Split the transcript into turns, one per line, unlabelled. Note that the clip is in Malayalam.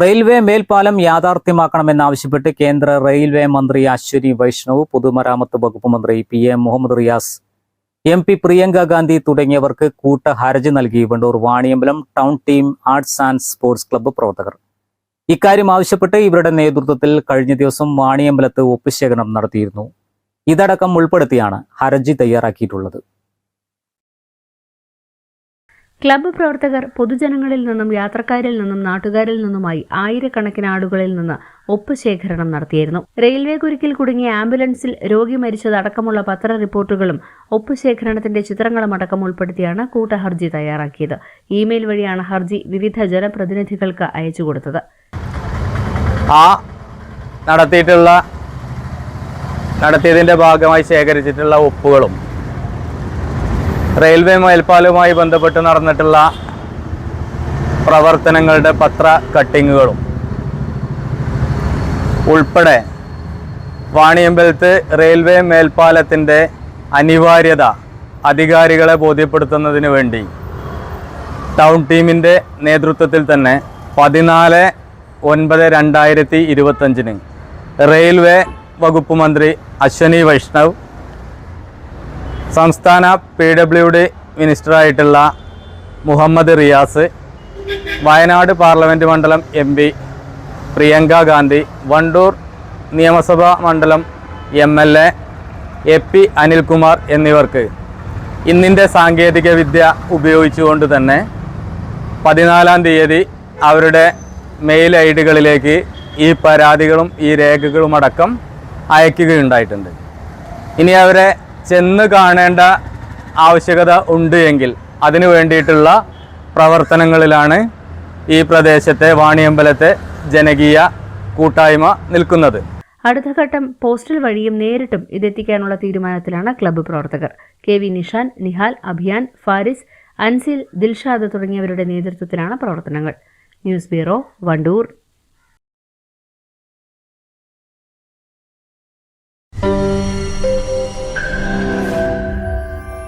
റെയിൽവേ മേൽപ്പാലം യാഥാർത്ഥ്യമാക്കണമെന്നാവശ്യപ്പെട്ട് കേന്ദ്ര റെയിൽവേ മന്ത്രി അശ്വനി വൈഷ്ണവ് പൊതുമരാമത്ത് വകുപ്പ് മന്ത്രി P A Muhammad Riyas M P Priyanka Gandhi തുടങ്ങിയവർക്ക് കൂട്ട ഹർജി നൽകി Wandoor Vaniyambalam town team arts and sports club പ്രവർത്തകർ. ഇക്കാര്യം ആവശ്യപ്പെട്ട് ഇവരുടെ നേതൃത്വത്തിൽ കഴിഞ്ഞ ദിവസം വാണിയമ്പലത്ത് ഒപ്പുശേഖരണം നടത്തിയിരുന്നു. ഇതടക്കം ഉൾപ്പെടുത്തിയാണ് ഹർജി തയ്യാറാക്കിയിട്ടുള്ളത്.
ക്ലബ്ബ് പ്രവർത്തകർ പൊതുജനങ്ങളിൽ നിന്നും യാത്രക്കാരിൽ നിന്നും നാട്ടുകാരിൽ നിന്നുമായി ആയിരക്കണക്കിന് ആളുകളിൽ നിന്ന് ഒപ്പ് ശേഖരണം നടത്തിയിരുന്നു. റെയിൽവേ കുരുക്കിൽ കുടുങ്ങിയ ആംബുലൻസിൽ രോഗി മരിച്ചതടക്കമുള്ള പത്ര റിപ്പോർട്ടുകളും ഒപ്പ് ശേഖരണത്തിന്റെ ചിത്രങ്ങളും അടക്കം ഉൾപ്പെടുത്തിയാണ് കൂട്ടഹർജി തയ്യാറാക്കിയത്. ഇമെയിൽ വഴിയാണ് ഹർജി വിവിധ ജനപ്രതിനിധികൾക്ക് അയച്ചു കൊടുത്തത്.
ആ നടത്തിയിട്ടുള്ള നടത്തിയതിന്റെ ഭാഗമായി ശേഖരിച്ചിട്ടുള്ള ഒപ്പുകളും റെയിൽവേ മേൽപ്പാലവുമായി ബന്ധപ്പെട്ട് നടന്നിട്ടുള്ള പ്രവർത്തനങ്ങളുടെ പത്ര കട്ടിങ്ങുകളും ഉൾപ്പെടെ വാണിയമ്പലത്ത് റെയിൽവേ മേൽപ്പാലത്തിന്റെ അനിവാര്യത അധികാരികളെ ബോധ്യപ്പെടുത്തുന്നതിന് വേണ്ടി ടൗൺ ടീമിന്റെ നേതൃത്വത്തിൽ തന്നെ പതിനാല് ഒൻപത് രണ്ടായിരത്തി ഇരുപത്തഞ്ചിന് റെയിൽവേ വകുപ്പ് മന്ത്രി അശ്വനി വൈഷ്ണവ് സംസ്ഥാന പി ഡബ്ല്യു ഡി മിനിസ്റ്ററായിട്ടുള്ള മുഹമ്മദ് റിയാസ് വയനാട് പാർലമെന്റ് മണ്ഡലം എം പി പ്രിയങ്ക ഗാന്ധി വണ്ടൂർ നിയമസഭാ മണ്ഡലം M L A A P Anilkumar എന്നിവർക്ക് ഇന്നിന്റെ സാങ്കേതിക വിദ്യ ഉപയോഗിച്ചുകൊണ്ട് തന്നെ പതിനാലാം തീയതി അവരുടെ മെയിൽ ഐ ഡികളിലേക്ക് ഈ പരാതികളും ഈ രേഖകളുമടക്കം അയക്കുകയുണ്ടായിട്ടുണ്ട്. ഇനി അവരെ ചെന്ന് കാണേണ്ട ആവശ്യകത ഉണ്ട് എങ്കിൽ അതിനു വേണ്ടിയിട്ടുള്ള പ്രവർത്തനങ്ങളിലാണ് ഈ പ്രദേശത്തെ വാണിയമ്പലത്തെ ജനകീയ കൂട്ടായ്മ നിൽക്കുന്നത്.
അടുത്ത ഘട്ടം പോസ്റ്റൽ വഴിയും നേരിട്ടും ഇതെത്തിക്കാനുള്ള തീരുമാനത്തിലാണ് ക്ലബ്ബ് പ്രവർത്തകർ. കെ വി നിഷാൻ നിഹാൽ അഭിയാൻ ഫാരിസ് അൻസിൽ ദിൽഷാദ് തുടങ്ങിയവരുടെ നേതൃത്വത്തിലാണ് പ്രവർത്തനങ്ങൾ. News bureau Wandoor.